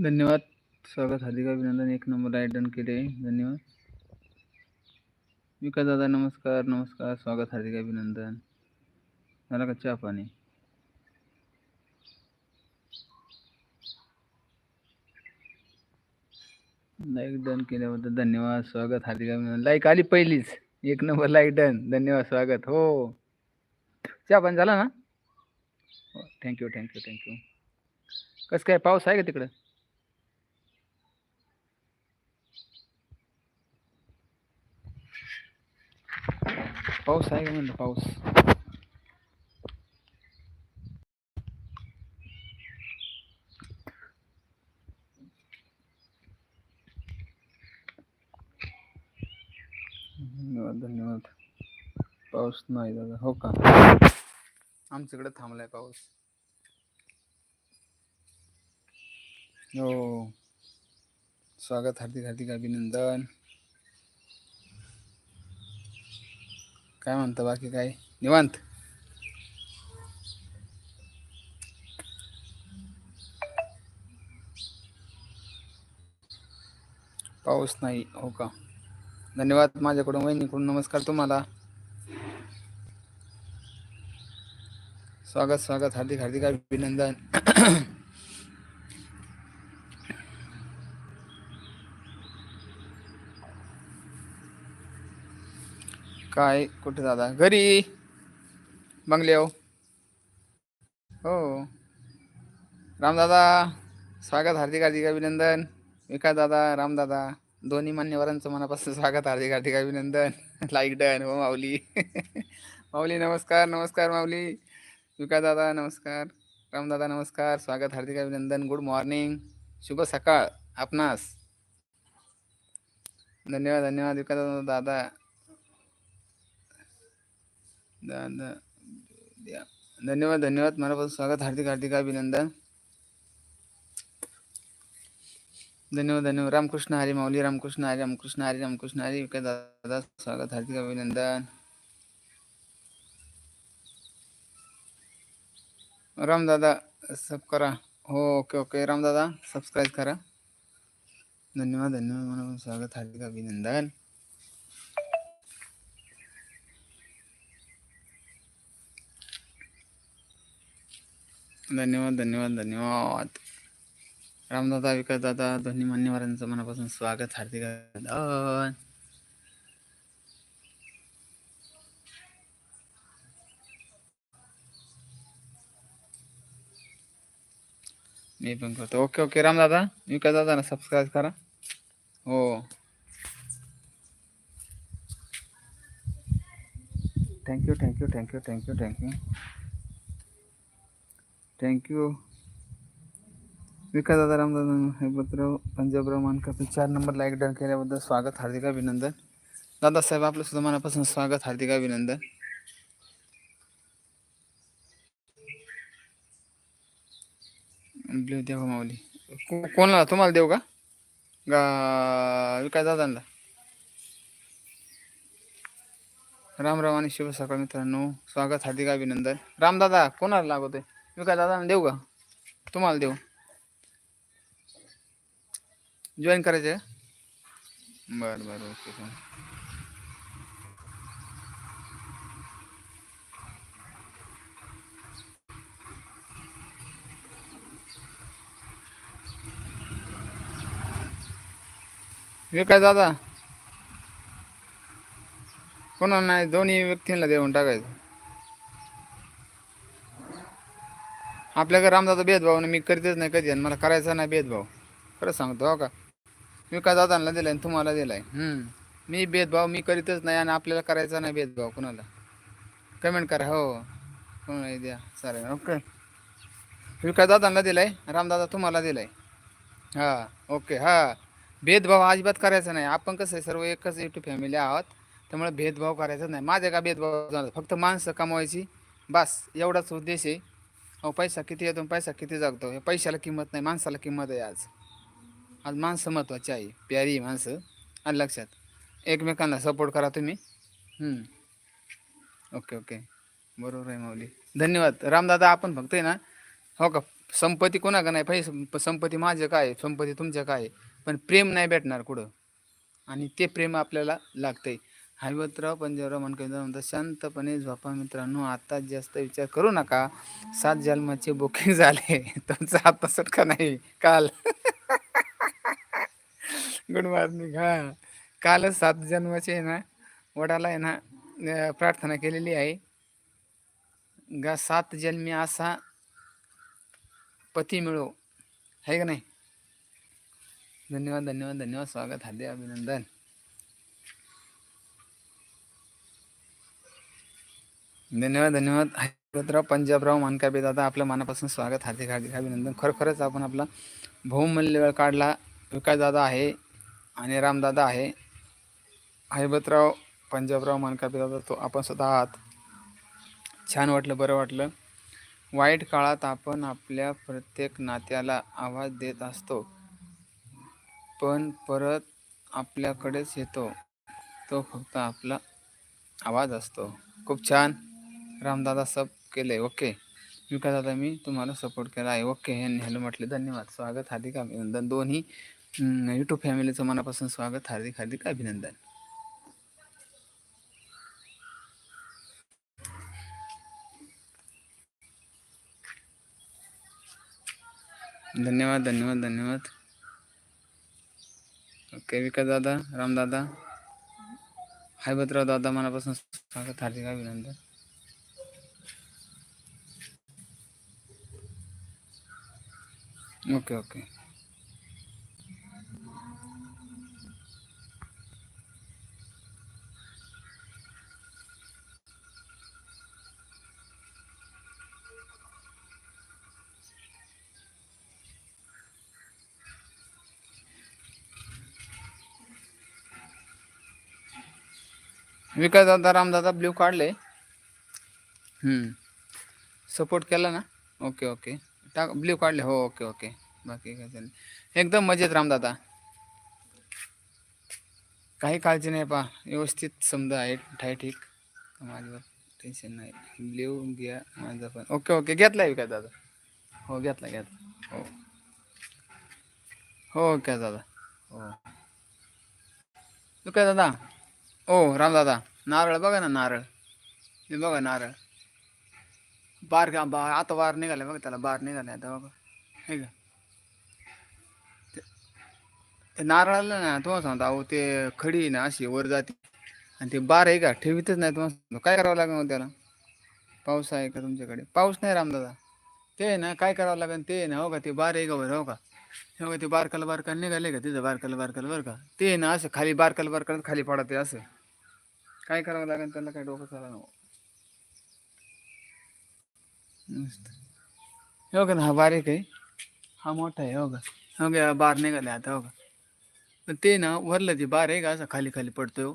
धन्यवाद. स्वागत हार्दिक अभिनंदन. एक नंबर राईट डन केले. धन्यवाद. विकास दादा नमस्कार, नमस्कार. स्वागत हार्दिक अभिनंदन. झाला का चहा पाणी? लाईक डन केल्याबद्दल धन्यवाद. स्वागत हार्दिक अभिनंदन. लाईक आली पहिलीच. एक नंबर लाईक डन. धन्यवाद. स्वागत. हो. चहा पाणी झाला ना? Thank you, thank you, thank you. कसं काय पाऊस आहे का तिकडं? पाऊस आहे का म्हणलं पाऊस? धन्यवाद, धन्यवाद. पाऊस नाही दादा. हो का? आमच्याकडे थांबलाय पाऊस. हो. स्वागत हार्दिक हार्दिक अभिनंदन. काय म्हणता बाकी काय? निवांत? पाऊस नाही. हो का? धन्यवाद माझ्याकडून वहिनीकडून नमस्कार तुम्हाला. स्वागत, स्वागत. हार्दिक हार्दिक अभिनंदन. काय कुठे दादा? घरी. बंगल्यावर. हो. रामदादा स्वागत हार्दिक हार्दिक अभिनंदन. विकास दादा, रामदादा दोन्ही मान्यवरांचं मनापासून स्वागत हार्दिक हार्दिक अभिनंदन. Like done. हो माऊली. माऊली नमस्कार, नमस्कार माऊली. विकास दादा नमस्कार. रामदादा नमस्कार. स्वागत हार्दिक अभिनंदन. Good morning. शुभ सकाळ आपणास. धन्यवाद, धन्यवाद विकास दादा. धन्यवाद, धन्यवाद. बहुत स्वागत हार्दिक हार्दिक अभिनंदन. धन्यवाद, धन्यवाद. रामकृष्ण हरी माऊली. रामकृष्ण हरी, रामकृष्ण हरी, रामकृष्ण हरी. विकास दादा स्वागत हार्दिक अभिनंदन. राम दादा सब करा. हो ओके ओके राम दादा सब्सक्राइब करा. धन्यवाद, धन्यवाद. स्वागत हार्दिक अभिनंदन. धन्यवाद, धन्यवाद, धन्यवाद. रामदादा, विकास दादा दोन्ही मान्यवरांचं मनापासून स्वागत हार्दिक अभिनंदन. मी पण करतो. ओके ओके रामदादा, विकास दादा सबस्क्राईब करा. हो. Thank you, thank you, thank you, thank you, thank you. Thank you. Vikas दादा रामदादा पत्र पंजाबराव मानकर चार नंबर लाईक डन केल्याबद्दल स्वागत हार्दिक अभिनंदन. दादासाहेब आपलं सुद्धा मनापासून स्वागत हार्दिक अभिनंदन. ब्ल्यू देव माऊली. को- कोणाला तुम्हाला देऊ का? विकास दादांना. राम राम आणि शुभ सकाळ मित्रांनो स्वागत हार्दिक अभिनंदन. रामदादा कोणाला मी काय दादांना देऊ का? तुम्हाला देऊ. जॉईन करायचं आहे बरं बरं ओके चालेल. दादा कोणाला नाही दोन्ही व्यक्तींना देऊन टाकायचं आपल्याकडे रामदादा भेदभाव मी करतच नाही कधी आणि मला करायचा नाही भेदभाव. खरं सांगतो हो का? विकास दादांना दिलाय आणि तुम्हाला दिलाय? आहे मी भेदभाव मी करीतच नाही आणि आपल्याला करायचा नाही भेदभाव कुणाला? कमेंट करा हो. कोणाला द्या? चालेल ओके. विकास दादांना दिलाय? रामदादा तुम्हाला दिलाय. हां ओके हां. भेदभाव अजिबात करायचा नाही. आपण कसं आहे सर्व एकच युट्यूब फॅमिली आहोत. त्यामुळे भेदभाव करायचा नाही. माझ्या का भेदभाव झाला? फक्त माणसं कमवायची. बस एवढाच उद्देश आहे. अहो पैसा किती येतो पैसा किती जागतो? हे पैशाला किंमत नाही माणसाला किंमत आहे आज. आज माणसं महत्त्वाची आहे प्यारी माणसं. आणि लक्षात? एकमेकांना सपोर्ट करा तुम्ही. Okay okay. बरोबर आहे माऊली. धन्यवाद. रामदादा आपण फक्त आहे ना हो का संपत्ती कोणाका नाही? पैसे संपत्ती माझं काय संपत्ती तुमच्या काय आहे. पण प्रेम नाही भेटणार कुठं. आणि ते प्रेम आपल्याला लागतंय. हैवतराव पंजाबराव मनके म्हणतात शांतपणे झोपा मित्रांनो आता जास्त विचार करू नका. सात जन्माचे बुकिंग झाले. तुमचा आता सुटका नाही? काल. गुड मॉर्निंग हा. कालच सात जन्माचे आहे ना वडाला आहे ना प्रार्थना केलेली आहे. गा सात जन्मी असा पती मिळो. आहे का नाही? धन्यवाद धन्यवाद धन्यवाद. स्वागत हार्दिक अभिनंदन. धन्यवाद धन्यवाद. हरिपतराव पंजाबराव मानकाबे दादा आपलं मनापासून स्वागत हार्दिक हार्दिक अभिनंदन. खरोखरच आपण आपला बहुमूल्य वेळ काढला. विकास दादा आहे आणि रामदादा आहे. हरिभतराव पंजाबराव मानकाबे दादा तो आपण स्वतः आहात. छान वाटलं बरं वाटलं. वाईट काळात आपण आपल्या प्रत्येक नात्याला आवाज देत असतो. पण परत आपल्याकडेच येतो. तो फक्त आपला आवाज असतो. खूप छान. रामदादा सब केले ओके. विकास दादा मी तुम्हाला सपोर्ट केला आहे. ओके. ह्यांनी हॅलो म्हटले धन्यवाद. स्वागत हार्दिक अभिनंदन. दोन्ही यूट्यूब फॅमिलीचं मनापासून स्वागत हार्दिक हार्दिक अभिनंदन. धन्यवाद धन्यवाद धन्यवाद. ओके विकास दादा रामदादा. हायबतराव दादा मनापासून स्वागत हार्दिक अभिनंदन. Okay okay. विकास दादा रामदादा ब्ल्यू काढले सपोर्ट केला ना? Okay okay. टाक ब्ल्यू काढले. हो ओके ओके. बाकी काय चालेल एकदम मजेत रामदादा. काही काळजी नाही पा व्यवस्थित समजा आहे ठाय ठीक. माझ्यावर टेन्शन नाही. ब्ल्यू घ्या माझा पण. Okay okay. घेतला आहे काय दादा? हो घेतला घेतला. हो. हो ओके दादा. हो. काय दादा. ओ रामदादा. नारळ बघा ना नारळ. हे बघा नारळ. बार का बा आता वार निघाला बघा त्याला बार निघाला आता बघा. हे का ते- नारळाला ना तुम्हाला सांगतो अहो ते खडी आहे ना अशी वर जाते. आणि ते बार आहे का ठेवीतच नाही तुम्हाला सांगतो. काय करावं लागेल मग त्याला? पाऊस आहे का तुमच्याकडे? पाऊस नाही रामदादा ते आहे ना काय करावं लागेल ते ना हो का ते बार आहे का बरं हो का? हो का ते बारकाला बारकाला निघाले का तिथं? बारकाला बारकाला बरं का? ते आहे ना असं खाली बारकाला बारकाला खाली पडते असं. काय करावं लागेल त्याला? काय डोकं चालणार? हो का ना हा बारीक आहे. हा मोठा आहे हो का हो का बार निघाले आता हो का ते ना वरलं ते बार आहे का असं खाली खाली पडतोय हो.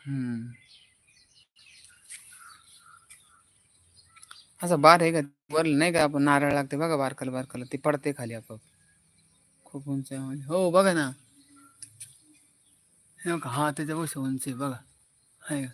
हम्म. असा बार आहे का वरलं नाही का आपण नारळ लागते बघा बारकाला बारकाला ते पडते खाली आपोआप. खूप उंच आहे म्हणजे. हो बघा ना. हो का हा त्याच्या उंच आहे बघा. आहे का?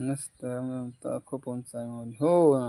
मस्त तर खूप उंच आहे हो ना.